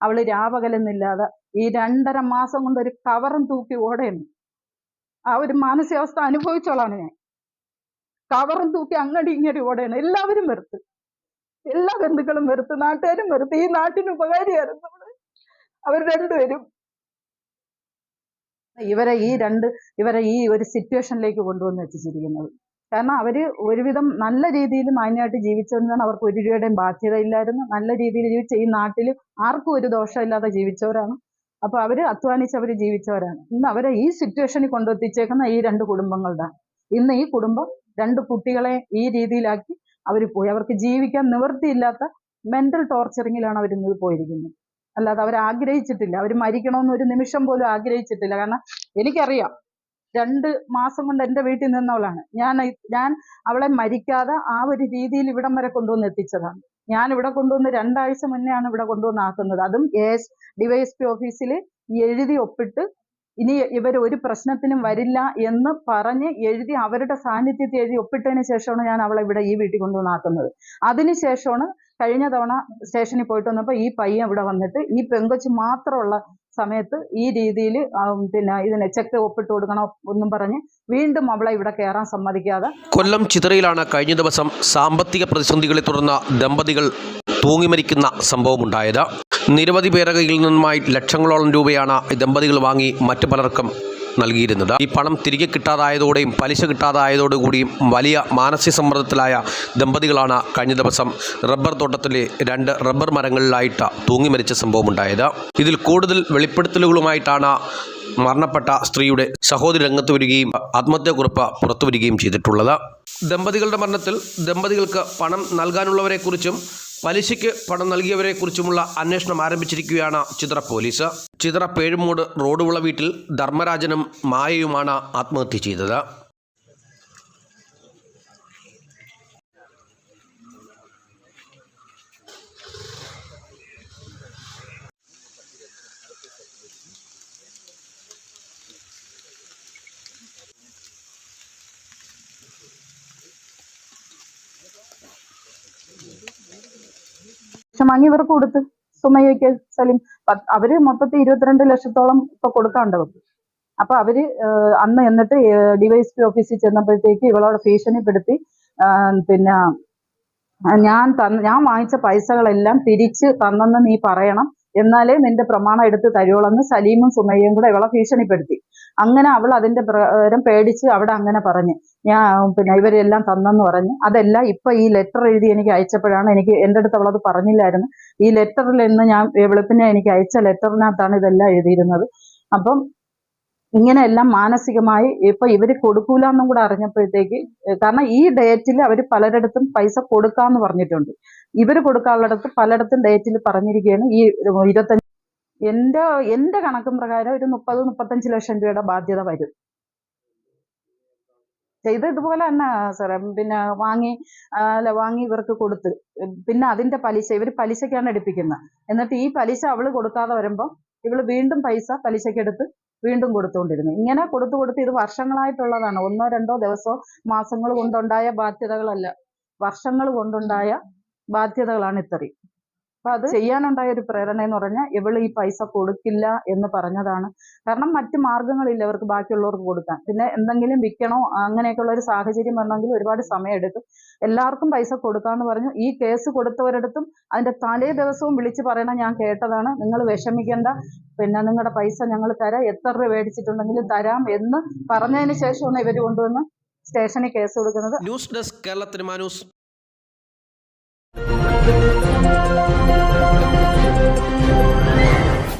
അവൾ രാപകലെന്നില്ലാതെ ഈ രണ്ടര മാസം കൊണ്ട് ഒരു കവറും തൂക്കി ഓടേണ്. ആ ഒരു മാനസികാവസ്ഥ അനുഭവിച്ചോളാണ് ഞാൻ. കവറും തൂക്കി അങ്ങടി ഇങ്ങടി ഓടേണ്. എല്ലാവരും വെറുത്ത്. എല്ലാ ബന്ധുക്കളും വെറുത്ത്. നാട്ടുകാരും വെറുത്ത്. ഈ നാട്ടിന് ഉപകാരിയായിരുന്നു അവർ രണ്ടുപേരും. ഇവരെ ഈ രണ്ട് ഇവരെ ഈ ഒരു സിറ്റുവേഷനിലേക്ക് കൊണ്ടുവന്ന് എത്തിച്ചിരിക്കുന്നത് കാരണം അവർ ഒരുവിധം നല്ല രീതിയിൽ മാന്യമായിട്ട് ജീവിച്ചവരാണ് അവർക്ക് ഒരു രൂപയുടെയും ബാധ്യതയില്ലായിരുന്നു നല്ല രീതിയിൽ ജീവിച്ച ഈ നാട്ടിൽ ആർക്കും ഒരു ദോഷമില്ലാതെ ജീവിച്ചവരാണ്. അപ്പോൾ അവർ അധ്വാനിച്ച് അവർ ജീവിച്ചവരാണ്. ഇന്ന് അവരെ ഈ സിറ്റുവേഷനിൽ കൊണ്ടെത്തിച്ചേക്കുന്ന ഈ രണ്ട് കുടുംബങ്ങളുടെ ഇന്ന് ഈ കുടുംബം രണ്ട് കുട്ടികളെ ഈ രീതിയിലാക്കി അവർ പോയി. അവർക്ക് ജീവിക്കാൻ നിവൃത്തിയില്ലാത്ത മെന്റൽ ടോർച്ചറിങ്ങിലാണ് അവർ ഇന്ന് പോയിരിക്കുന്നത്. അല്ലാതെ അവർ ആഗ്രഹിച്ചിട്ടില്ല. അവർ മരിക്കണമെന്ന് ഒരു നിമിഷം പോലും ആഗ്രഹിച്ചിട്ടില്ല. കാരണം എനിക്കറിയാം രണ്ട് മാസം കൊണ്ട് എന്റെ വീട്ടിൽ നിന്നവളാണ്. ഞാൻ ഞാൻ അവളെ മരിക്കാതെ ആ ഒരു രീതിയിൽ ഇവിടം വരെ കൊണ്ടുവന്ന് എത്തിച്ചതാണ്. ഞാൻ ഇവിടെ കൊണ്ടുവന്ന് രണ്ടാഴ്ച മുന്നെയാണ് ഇവിടെ കൊണ്ടുവന്ന് ആക്കുന്നത്. അതും എസ് ഡിവൈഎസ്പി ഓഫീസിൽ എഴുതി ഒപ്പിട്ട് ഇനി ഇവർ ഒരു പ്രശ്നത്തിനും വരില്ല എന്ന് പറഞ്ഞ് എഴുതി അവരുടെ സാന്നിധ്യത്തിൽ എഴുതി ഒപ്പിട്ടതിന് ശേഷമാണ് ഞാൻ അവളെ ഇവിടെ ഈ വീട്ടിൽ കൊണ്ടുവന്ന് ആക്കുന്നത്. അതിനുശേഷമാണ് കഴിഞ്ഞ തവണ സ്റ്റേഷനിൽ പോയിട്ട് വന്നപ്പോൾ ഈ പയ്യൻ ഇവിടെ വന്നിട്ട് ഈ പെങ്കൊച്ച് മാത്രമുള്ള സമയത്ത് ഈ രീതിയിൽ പിന്നെ ഇതിനെ ചെക്ക് ഒപ്പിട്ട് കൊടുക്കണം എന്നും പറഞ്ഞ് വീണ്ടും അവളെ ഇവിടെ കയറാൻ സമ്മതിക്കാതെ കൊല്ലം ചിതറയിലാണ് കഴിഞ്ഞ ദിവസം സാമ്പത്തിക പ്രതിസന്ധികളെ തുടർന്ന് ദമ്പതികൾ തൂങ്ങിമരിക്കുന്ന സംഭവമുണ്ടായത്. നിരവധി പേരുടെ കയ്യിൽ നിന്നുമായി ലക്ഷങ്ങളോളം രൂപയാണ് ദമ്പതികൾ വാങ്ങി മറ്റു പലർക്കും നൽകിയിരുന്നത്. ഈ പണം തിരികെ കിട്ടാതായതോടെയും പലിശ കിട്ടാതായതോടുകൂടിയും വലിയ മാനസിക സമ്മർദ്ദത്തിലായ ദമ്പതികളാണ് കഴിഞ്ഞ ദിവസം റബ്ബർ തോട്ടത്തിലെ രണ്ട് റബ്ബർ മരങ്ങളിലായിട്ട് തൂങ്ങി മരിച്ച സംഭവമുണ്ടായത്. ഇതിൽ കൂടുതൽ വെളിപ്പെടുത്തലുകളുമായിട്ടാണ് മരണപ്പെട്ട സ്ത്രീയുടെ സഹോദരി രംഗത്ത് വരികയും ആത്മഹത്യാക്കുറിപ്പ് പുറത്തുവരികയും ചെയ്തിട്ടുള്ളത്. ദമ്പതികളുടെ മരണത്തിൽ ദമ്പതികൾക്ക് പണം നൽകാനുള്ളവരെക്കുറിച്ചും പലിശയ്ക്ക് പണം നൽകിയവരെക്കുറിച്ചുമുള്ള അന്വേഷണം ആരംഭിച്ചിരിക്കുകയാണ് ചിത്ര പോലീസ്. ചിത്ര പേഴുമൂട് റോഡുള്ള വീട്ടിൽ ധർമ്മരാജനും മായയുമാണ് ആത്മഹത്യ ചെയ്തത്. ലക്ഷം വാങ്ങി ഇവർക്ക് കൊടുത്ത് സുമയ്യക്ക് സലീം അവർ മൊത്തത്തിൽ ഇരുപത്തിരണ്ട് ലക്ഷത്തോളം ഇപ്പൊ കൊടുക്കാണ്ടവർക്ക് അപ്പൊ അവർ അന്ന് എന്നിട്ട് ഡിവൈഎസ്പി ഓഫീസിൽ ചെന്നപ്പോഴത്തേക്ക് ഇവളോട് ഭീഷണിപ്പെടുത്തി പിന്നെ ഞാൻ തന്ന ഞാൻ വാങ്ങിച്ച പൈസകളെല്ലാം തിരിച്ച് തന്നെന്ന് നീ പറയണം. എന്നാലേ നിന്റെ പ്രമാണം എടുത്ത് തരുവോളെന്ന് സലീമും സുമയ്യയും കൂടെ ഇവളെ ഭീഷണിപ്പെടുത്തി. അങ്ങനെ അവൾ അതിന്റെ പ്രകാരം പേടിച്ച് അവിടെ അങ്ങനെ പറഞ്ഞു. ഞാൻ പിന്നെ ഇവരെല്ലാം തന്നെന്ന് പറഞ്ഞു. അതെല്ലാം ഇപ്പൊ ഈ ലെറ്റർ എഴുതി എനിക്ക് അയച്ചപ്പോഴാണ് എനിക്ക് എന്റെ അടുത്ത് അവളത് പറഞ്ഞില്ലായിരുന്നു. ഈ ലെറ്ററിൽ നിന്ന് ഞാൻ വെളുപ്പിനെ എനിക്ക് അയച്ച ലെറ്ററിനകത്താണ് ഇതെല്ലാം എഴുതിയിരുന്നത്. അപ്പം ഇങ്ങനെയെല്ലാം മാനസികമായി ഇപ്പൊ ഇവർ കൊടുക്കൂല എന്നും കൂടെ അറിഞ്ഞപ്പോഴത്തേക്ക് കാരണം ഈ ഡേറ്റിൽ അവർ പലരിടത്തും പൈസ കൊടുക്കാന്ന് പറഞ്ഞിട്ടുണ്ട്. ഇവർ കൊടുക്കാനുള്ളിടത്ത് പലയിടത്തും ഡേറ്റിൽ പറഞ്ഞിരിക്കുകയാണ്. ഈ ഇരുപത്തഞ്ച് എന്റെ എന്റെ കണക്കും പ്രകാരം ഒരു മുപ്പത് മുപ്പത്തഞ്ച് ലക്ഷം രൂപയുടെ ബാധ്യത വരും. ചെയ്ത് ഇതുപോലെ തന്നെ സാറേ പിന്നെ വാങ്ങി അല്ല വാങ്ങി ഇവർക്ക് കൊടുത്ത് പിന്നെ അതിന്റെ പലിശ ഇവർ പലിശക്കാണ് എടുപ്പിക്കുന്നത്. എന്നിട്ട് ഈ പലിശ അവൾ കൊടുക്കാതെ വരുമ്പോൾ ഇവൾ വീണ്ടും പൈസ പലിശക്കെടുത്ത് വീണ്ടും കൊടുത്തുകൊണ്ടിരുന്നു ഇങ്ങനെ കൊടുത്തു കൊടുത്ത് ഇത് വർഷങ്ങളായിട്ടുള്ളതാണ്. ഒന്നോ രണ്ടോ ദിവസമോ മാസങ്ങൾ കൊണ്ടുണ്ടായ ബാധ്യതകളല്ല. വർഷങ്ങൾ കൊണ്ടുണ്ടായ ബാധ്യതകളാണ് ഇത്രയും. അപ്പൊ അത് ചെയ്യാനുണ്ടായ ഒരു പ്രേരണ എന്ന് പറഞ്ഞാൽ ഇവൾ ഈ പൈസ കൊടുക്കില്ല എന്ന് പറഞ്ഞതാണ്. കാരണം മറ്റു മാർഗങ്ങളില്ല അവർക്ക് ബാക്കിയുള്ളവർക്ക് കൊടുക്കാൻ. പിന്നെ എന്തെങ്കിലും വിൽക്കണോ അങ്ങനെയൊക്കെയുള്ള ഒരു സാഹചര്യം വന്നെങ്കിൽ ഒരുപാട് സമയമെടുക്കും. എല്ലാവർക്കും പൈസ കൊടുക്കാന്ന് പറഞ്ഞു. ഈ കേസ് കൊടുത്തവരടുത്തും അതിന്റെ തലേ ദിവസവും വിളിച്ചു പറയണ ഞാൻ കേട്ടതാണ്. നിങ്ങൾ വിഷമിക്കേണ്ട. പിന്നെ നിങ്ങളുടെ പൈസ ഞങ്ങൾ തരാം. എത്ര രൂപ മേടിച്ചിട്ടുണ്ടെങ്കിലും തരാം എന്ന് പറഞ്ഞതിന് ശേഷമാണ് ഇവർ കൊണ്ടുവന്ന് സ്റ്റേഷനിൽ കേസ് കൊടുക്കുന്നത്. News desk Kerala തിരുമാനൂസ്